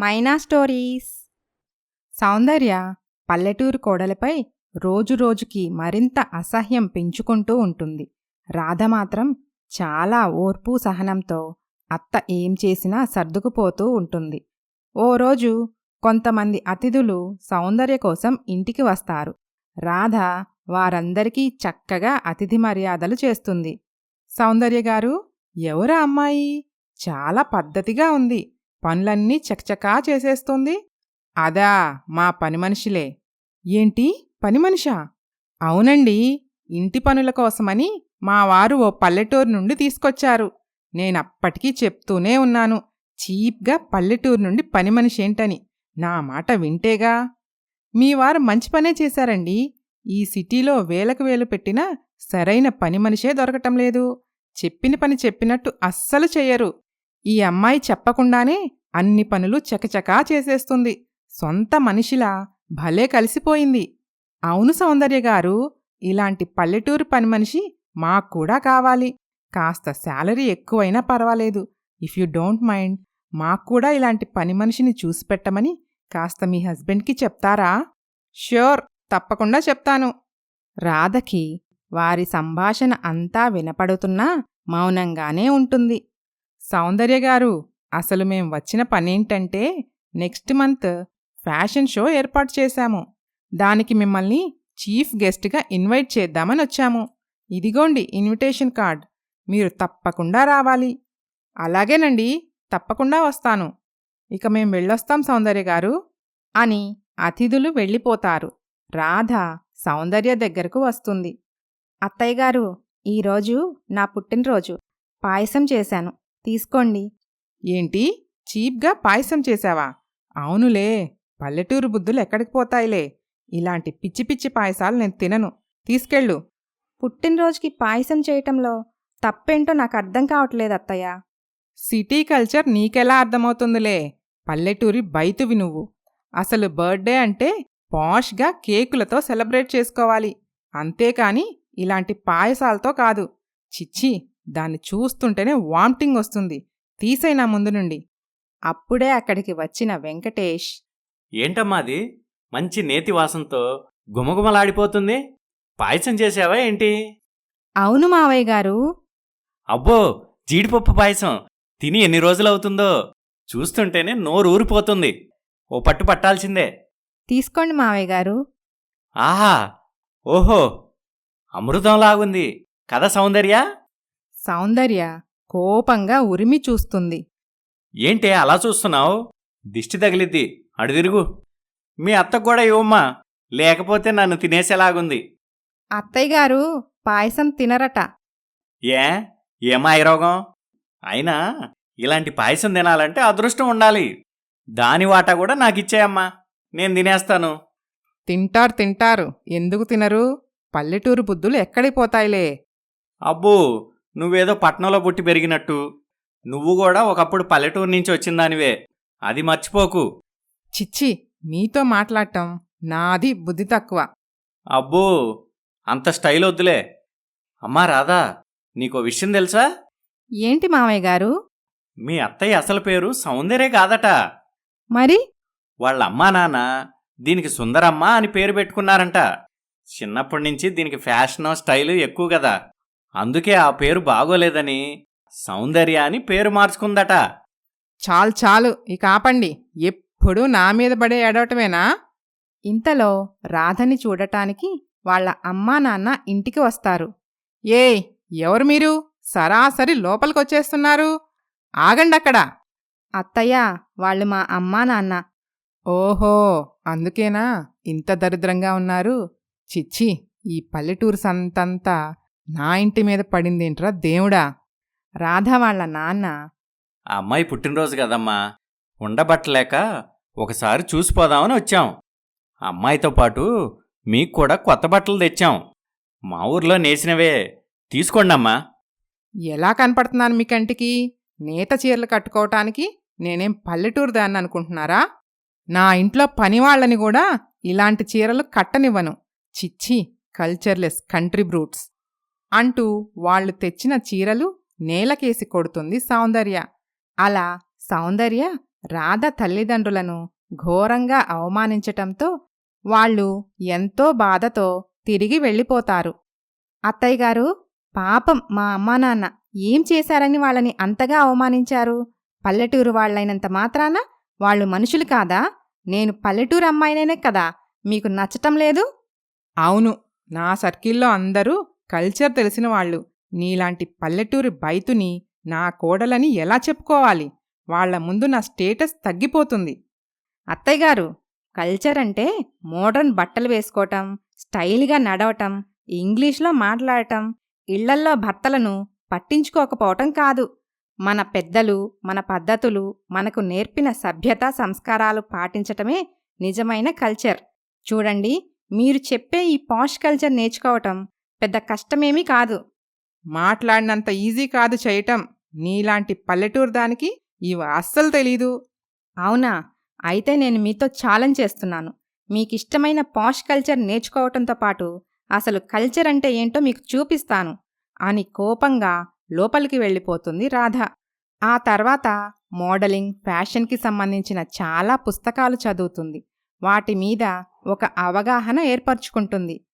మైనా stories. సౌందర్య పల్లెటూరు కోడలపై రోజురోజుకి మరింత అసహ్యం పెంచుకుంటూ ఉంటుంది. రాధ మాత్రం చాలా ఓర్పు సహనంతో అత్త ఏం చేసినా సర్దుకుపోతూ ఉంటుంది. ఓ రోజు కొంతమంది అతిథులు సౌందర్య కోసం ఇంటికి వస్తారు. రాధ వారందరికీ చక్కగా అతిథి మర్యాదలు చేస్తుంది. సౌందర్య గారు ఎవరా అమ్మాయి? చాలా పద్ధతిగా ఉంది. పనులన్నీ చకచకా చేసేస్తుంది. అదా మా పని మనిషిలే. ఏంటి? పని మనిషా? అవునండి ఇంటి పనుల కోసమని మా వారు ఓ పల్లెటూరు నుండి తీసుకొచ్చారు. నేనప్పటికీ చెప్తూనే ఉన్నాను చీప్గా పల్లెటూరు నుండి పని మనిషి ఏంటని. నా మాట వింటేగా? మీ వారు మంచి పనే చేశారండి. ఈ సిటీలో వేలకు వేలు పెట్టినా సరైన పని మనిషే దొరకటం లేదు. చెప్పిన పని చెప్పినట్టు అస్సలు చెయ్యరు. ఈ అమ్మాయి చెప్పకుండానే అన్ని పనులు చకచకా చేసేస్తుంది. సొంత మనిషిలా భలే కలిసిపోయింది. అవును సౌందర్య గారు ఇలాంటి పల్లెటూరు పని మనిషి మాకు కూడా కావాలి. కాస్త శాలరీ ఎక్కువైనా పర్వాలేదు. ఇఫ్ యూ డోంట్ మైండ్ మాకు కూడా ఇలాంటి పని మనిషిని చూసి పెట్టమని కాస్త మీ హస్బెండ్కి చెప్తారా? ష్యూర్ తప్పకుండా చెప్తాను. రాధకి వారి సంభాషణ అంతా వినపడుతున్నా మౌనంగానే ఉంటుంది. సౌందర్య గారు అసలు మేం వచ్చిన పనేంటంటే నెక్స్ట్ మంత్ ఫ్యాషన్ షో ఏర్పాటు చేశాము. దానికి మిమ్మల్ని చీఫ్ గెస్ట్గా ఇన్వైట్ చేద్దామని వచ్చాము. ఇదిగోండి ఇన్విటేషన్ కార్డ్ మీరు తప్పకుండా రావాలి. అలాగేనండి తప్పకుండా వస్తాను. ఇక మేం వెళ్ళొస్తాం సౌందర్య గారు అని అతిథులు వెళ్ళిపోతారు. రాధ సౌందర్య దగ్గరకు వస్తుంది. అత్తయ్య గారు ఈరోజు నా పుట్టినరోజు. పాయసం చేశాను. తీసుకోండి. ఏంటి? చీప్గా పాయసం చేశావా? అవునులే పల్లెటూరు బుద్ధులు ఎక్కడికి పోతాయిలే. ఇలాంటి పిచ్చి పిచ్చి పాయసాలు నేను తినను. తీసుకెళ్ళు. పుట్టినరోజుకి పాయసం చేయటంలో తప్పేంటో నాకు అర్థం కావట్లేదు అత్తయ్య. సిటీ కల్చర్ నీకెలా అర్థమవుతుందిలే? పల్లెటూరి బైతువి నువ్వు. అసలు బర్త్డే అంటే పాష్గా కేకులతో సెలబ్రేట్ చేసుకోవాలి. అంతేకాని ఇలాంటి పాయసాలతో కాదు. చిచ్చి దాన్ని చూస్తుంటేనే వామిటింగ్ వస్తుంది. తీసైనా ముందు నుండి. అప్పుడే అక్కడికి వచ్చిన వెంకటేష్. ఏంటమ్మా అది? మంచి నేతి వాసనతో గుమగుమలాడిపోతుంది పాయసం చేసావా ఏంటి? అవును మావయ్య గారు. అబ్బో జీడిపప్పు పాయసం. తిని ఎన్ని రోజులవుతుందో. చూస్తుంటేనే నోరు ఊరిపోతుంది. ఓ పట్టు పట్టాల్సిందే. తీసుకోండి మావయ్య గారు. ఆహా! ఓహో! అమృతంలాగుంది. కథ సౌందర్య? సౌందర్య కోపంగా ఉరిమి చూస్తుంది. ఏంటే అలా చూస్తున్నావు? దిష్టి తగిలిద్ది. అడు తిరుగు. మీ అత్తకు కూడా ఇవ్వమ్మా. లేకపోతే నన్ను తినేసేలాగుంది. అత్తయ్య గారు పాయసం తినరట. ఏ? ఏమా రోగం? అయినా ఇలాంటి పాయసం తినాలంటే అదృష్టం ఉండాలి. దాని వాటా కూడా నాకిచ్చేయమ్మా. నేను తినేస్తాను. తింటారు తింటారు. ఎందుకు తినరు? పల్లెటూరు బుద్ధులు ఎక్కడికి పోతాయిలే. అబ్బో! నువ్వేదో పట్నంలో పుట్టి పెరిగినట్టు. నువ్వు కూడా ఒకప్పుడు పల్లెటూరు నుంచి వచ్చిందానివే. అది మర్చిపోకు. చిచ్చి మీతో మాట్లాడటం నాది బుద్ధి తక్కువ. అబ్బో అంత స్టైల్ వద్దులే. అమ్మా రాధా నీకో విషయం తెలుసా? ఏంటి మావయ్య గారు? మీ అత్తయ్య అసలు పేరు సౌందర్య కాదట. మరి? వాళ్ళ అమ్మా నాన్న దీనికి సుందరమ్మ అని పేరు పెట్టుకున్నారంట. చిన్నప్పటి నుంచి దీనికి ఫ్యాషన్ స్టైలు ఎక్కువ కదా. అందుకే ఆ పేరు బాగోలేదని సౌందర్య అని పేరు మార్చుకుందట. చాలు చాలు ఇక ఆపండి. ఎప్పుడూ నా మీద పడే ఏడవటమేనా ఇంతలో రాధని చూడటానికి వాళ్ళ అమ్మా నాన్న ఇంటికి వస్తారు. ఏయ్ ఎవరు మీరు? సరాసరి లోపలికొచ్చేస్తున్నారు. ఆగండక్కడ అత్తయ్య వాళ్ళు మా అమ్మా నాన్న. ఓహో అందుకేనా ఇంత దరిద్రంగా ఉన్నారు? చిచ్చి ఈ పల్లెటూరు సంతంతా నా ఇంటి మీద పడిందేంట్రా దేవుడా? రాధ వాళ్ళ నాన్న. ఆ అమ్మాయి పుట్టినరోజు కదమ్మా. ఉండబట్టలేక ఒకసారి చూసిపోదామని వచ్చాం. అమ్మాయితో పాటు మీకు కూడా కొత్త బట్టలు తెచ్చాం. మా ఊర్లో నేసినవే. తీసుకోండమ్మా. ఎలా కనపడుతున్నాను మీ కంటికి? నేత చీరలు కట్టుకోవటానికి నేనేం పల్లెటూరు దాన్ని అనుకుంటున్నారా? నా ఇంట్లో పనివాళ్ళని కూడా ఇలాంటి చీరలు కట్టనివ్వను. చిచ్చి కల్చర్లెస్ కంట్రీ బ్రూట్స్ అంటూ వాళ్ళు తెచ్చిన చీరలు నేలకేసి కొడుతుంది సౌందర్య. అలా సౌందర్య రాధ తల్లిదండ్రులను ఘోరంగా అవమానించటంతో వాళ్ళు ఎంతో బాధతో తిరిగి వెళ్ళిపోతారు. అత్తయ్యగారు పాపం మా అమ్మా నాన్న ఏం చేశారని వాళ్ళని అంతగా అవమానించారు? పల్లెటూరు వాళ్ళైనంత మాత్రాన వాళ్ళు మనుషులు కాదా? నేను పల్లెటూరు అమ్మాయినేనే కదా మీకు నచ్చటం లేదు? అవును నా సర్కిల్లో అందరూ కల్చర్ తెలిసిన వాళ్ళు నీలాంటి పల్లెటూరి బైతుని నా కోడలని ఎలా చెప్పుకోవాలి? వాళ్ళ ముందు నా స్టేటస్ తగ్గిపోతుంది. అత్తయ్యగారు కల్చర్ అంటే మోడర్న్ బట్టలు వేసుకోవటం స్టైల్గా నడవటం ఇంగ్లీష్లో మాట్లాడటం ఇళ్ళల్లో భర్తలను పట్టించుకోకపోవటం కాదు. మన పెద్దలు మన పద్ధతులు మనకు నేర్పిన సభ్యత సంస్కారాలు పాటించటమే నిజమైన కల్చర్. చూడండి మీరు చెప్పే ఈ పాష్ కల్చర్ నేర్చుకోవటం పెద్ద కష్టమేమీ కాదు. మాట్లాడినంత ఈజీ కాదు చేయటం. నీలాంటి పల్లెటూరు దానికి ఇవి అస్సలు తెలీదు. అవునా? అయితే నేను మీతో ఛాలెంజ్ చేస్తున్నాను. మీకిష్టమైన పాష్ కల్చర్ నేర్చుకోవటంతో పాటు అసలు కల్చర్ అంటే ఏంటో మీకు చూపిస్తాను. అని కోపంగా లోపలికి వెళ్ళిపోతుంది రాధ. ఆ తర్వాత మోడలింగ్ ఫ్యాషన్కి సంబంధించిన చాలా పుస్తకాలు చదువుతుంది. వాటి మీద ఒక అవగాహన ఏర్పరచుకుంటుంది.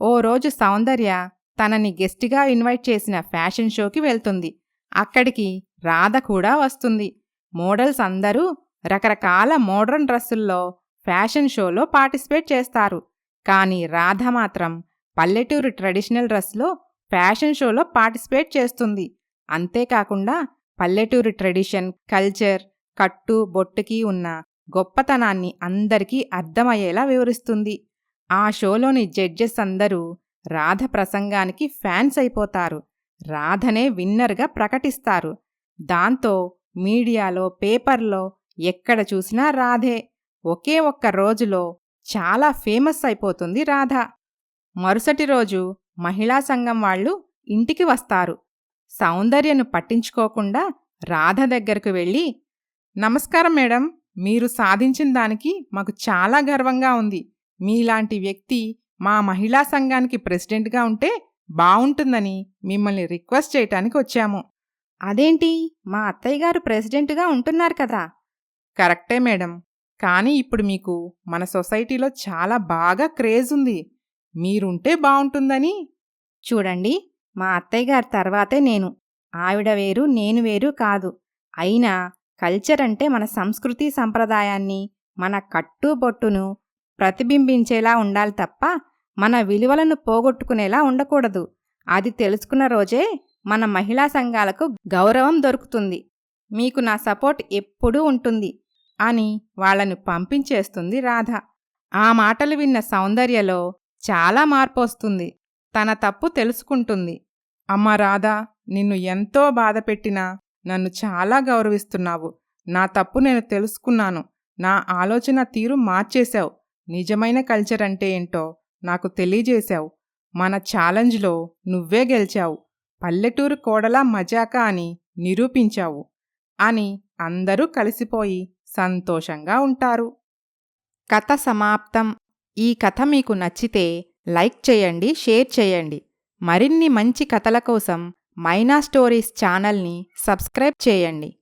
ఓ రోజు సౌందర్య తనని గెస్ట్గా ఇన్వైట్ చేసిన ఫ్యాషన్ షోకి వెళ్తుంది. అక్కడికి రాధ కూడా వస్తుంది. మోడల్స్ అందరూ రకరకాల మోడర్న్ డ్రెస్సుల్లో ఫ్యాషన్ షోలో పార్టిసిపేట్ చేస్తారు. కానీ రాధ మాత్రం పల్లెటూరు ట్రెడిషనల్ డ్రెస్లో ఫ్యాషన్ షోలో పార్టిసిపేట్ చేస్తుంది. అంతేకాకుండా పల్లెటూరు ట్రెడిషన్ కల్చర్ కట్టు బొట్టుకి ఉన్న గొప్పతనాన్ని అందరికీ అర్థమయ్యేలా వివరిస్తుంది. ఆ షోలోని జడ్జెస్ అందరూ రాధ ప్రసంగానికి ఫ్యాన్స్ అయిపోతారు. రాధనే విన్నర్గా ప్రకటిస్తారు. దాంతో మీడియాలో పేపర్లో ఎక్కడ చూసినా రాధే. ఒకే ఒక్క రోజులో చాలా ఫేమస్ అయిపోతుంది రాధ. మరుసటి రోజు మహిళా సంఘం వాళ్ళు ఇంటికి వస్తారు. సౌందర్యను పట్టించుకోకుండా రాధ దగ్గరకు వెళ్ళి నమస్కారం మేడం మీరు సాధించిన దానికి మాకు చాలా గర్వంగా ఉంది. మీలాంటి వ్యక్తి మా మహిళా సంఘానికి ప్రెసిడెంట్గా ఉంటే బావుంటుందని మిమ్మల్ని రిక్వెస్ట్ చేయటానికి వచ్చాము. అదేంటి? మా అత్తయ్య గారు ప్రెసిడెంట్గా ఉంటున్నారు కదా. కరెక్టే మేడం. కానీ ఇప్పుడు మీకు మన సొసైటీలో చాలా బాగా క్రేజ్ ఉంది. మీరుంటే బావుంటుందని. చూడండి మా అత్తయ్య గారి తర్వాతే నేను. ఆవిడ వేరు నేను వేరు కాదు. అయినా కల్చర్ అంటే మన సంస్కృతి సంప్రదాయాన్ని మన కట్టుబొట్టును ప్రతిబింబించేలా ఉండాలి తప్ప మన విలువలను పోగొట్టుకునేలా ఉండకూడదు. అది తెలుసుకున్న రోజే మన మహిళా సంఘాలకు గౌరవం దొరుకుతుంది. మీకు నా సపోర్ట్ ఎప్పుడూ ఉంటుంది అని వాళ్ళను పంపించేస్తుంది రాధ. ఆ మాటలు విన్న సౌందర్యలో చాలా మార్పు వస్తుంది తన తప్పు తెలుసుకుంటుంది. అమ్మ రాధా నిన్ను ఎంతో బాధపెట్టినా నన్ను చాలా గౌరవిస్తున్నావు. నా తప్పు నేను తెలుసుకున్నాను. నా ఆలోచన తీరు మార్చేశావు. నిజమైన కల్చర్ అంటే ఏంటో నాకు తెలియజేశావు. మన ఛాలెంజ్లో నువ్వే గెలిచావు. పల్లెటూరు కోడలా మజాకా అని నిరూపించావు. అని అందరూ కలిసిపోయి సంతోషంగా ఉంటారు. కథ సమాప్తం. ఈ కథ మీకు నచ్చితే లైక్ చేయండి షేర్ చేయండి. మరిన్ని మంచి కథల కోసం మైనా స్టోరీస్ ఛానల్ని సబ్స్క్రైబ్ చేయండి.